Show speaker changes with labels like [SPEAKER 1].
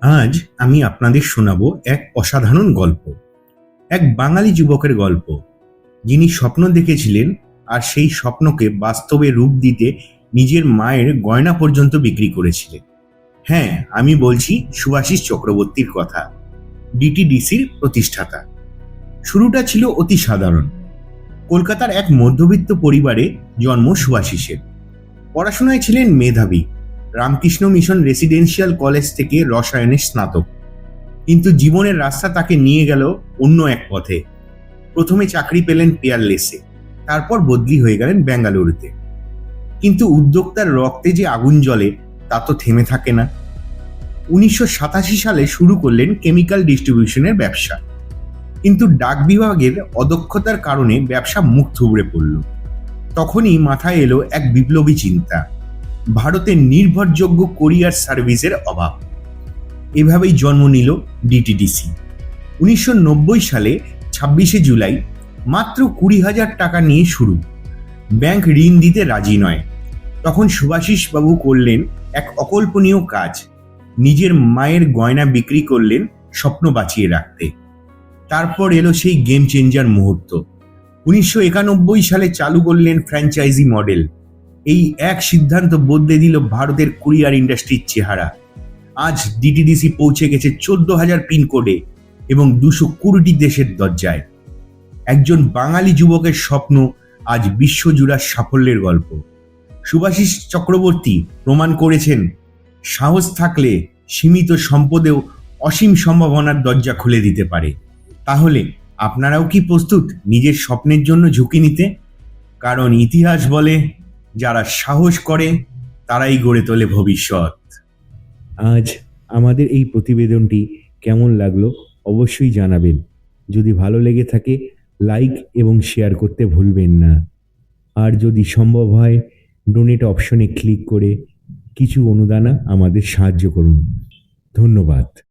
[SPEAKER 1] আজ আমি আপনাদের শোনাবো এক অসাধারণ গল্প, এক বাঙালি যুবকের গল্প। যিনি স্বপ্ন দেখেছিলেন আর সেই স্বপ্নকে বাস্তবে রূপ দিতে নিজের মায়ের গয়না পর্যন্ত বিক্রি করেছিলেন। হ্যাঁ আমি বলছি সুভাষিস চক্রবর্তীর কথা ডিটিডিসির প্রতিষ্ঠাতা। শুরুটা ছিল অতি সাধারণ। কলকাতার এক মধ্যবিত্ত পরিবারে জন্ম সুভাষিসের। পড়াশোনায় ছিলেন মেধাবী। রামকৃষ্ণ মিশন রেসিডেন্সিয়াল কলেজ থেকে রসায়নের স্নাতক। কিন্তু জীবনের রাস্তা তাকে নিয়ে গেল অন্য এক পথে। প্রথমে চাকরি পেলেন পেয়ারলেসে তারপর বদলি হয়ে গেলেন বেঙ্গালুরুতে। কিন্তু উদ্যোক্তার রক্তে যে আগুন জ্বলে, তা তো থেমে থাকে না। উনিশশো সাতাশি সালে শুরু করলেন কেমিক্যাল ডিস্ট্রিবিউশনের ব্যবসা। কিন্তু ডাক বিভাগের অদক্ষতার কারণে ব্যবসা মুখ থুবড়ে পড়ল। তখনই মাথায় এলো এক বিপ্লবী চিন্তা। ভারতের নির্ভরযোগ্য কোরিয়ার সার্ভিসের অভাব। এভাবেই জন্ম নিল ডিটিডিসি উনিশশো নব্বই সালে ছাব্বিশে জুলাই মাত্র কুড়ি হাজার টাকা নিয়ে শুরু। ব্যাংক ঋণ দিতে রাজি নয়। তখন বাবু করলেন এক অকল্পনীয় কাজ। নিজের মায়ের গয়না বিক্রি করলেন স্বপ্ন বাঁচিয়ে রাখতে। তারপর এলো সেই গেম চেঞ্জার মুহূর্ত। উনিশশো একানব্বই সালে চালু করলেন ফ্র্যাঞ্চাইজি মডেল এই এক সিদ্ধান্ত বদলে দিল ভারতের কুরিয়ার ইন্ডাস্ট্রির চেহারা। আজ ডিটিডিসি পৌঁছে গেছে চোদ্দ হাজার পিনকোডে এবং দুশো কুড়িটি দেশের দরজায়। একজন বাঙালি যুবকের স্বপ্ন আজ বিশ্বজুড়ার সাফল্যের গল্প। সুভাষিস চক্রবর্তী প্রমাণ করেছেন, সাহস থাকলে সীমিত সম্পদেও অসীম সম্ভাবনার দরজা খুলে দিতে পারে। তাহলে আপনারাও কি প্রস্তুত নিজের স্বপ্নের জন্য ঝুঁকি নিতে? কারণ ইতিহাস বলে যারা সাহস করে, তারাই গড়ে তোলে ভবিষ্যৎ।
[SPEAKER 2] আজ আমাদের এই প্রতিবেদনটি কেমন লাগল অবশ্যই জানাবেন। যদি ভালো লেগে থাকে, লাইক এবং শেয়ার করতে ভুলবেন না। আর যদি সম্ভব হয়, ডোনেট অপশনে ক্লিক করে কিছু অনুদানা আমাদের সাহায্য করুন। ধন্যবাদ।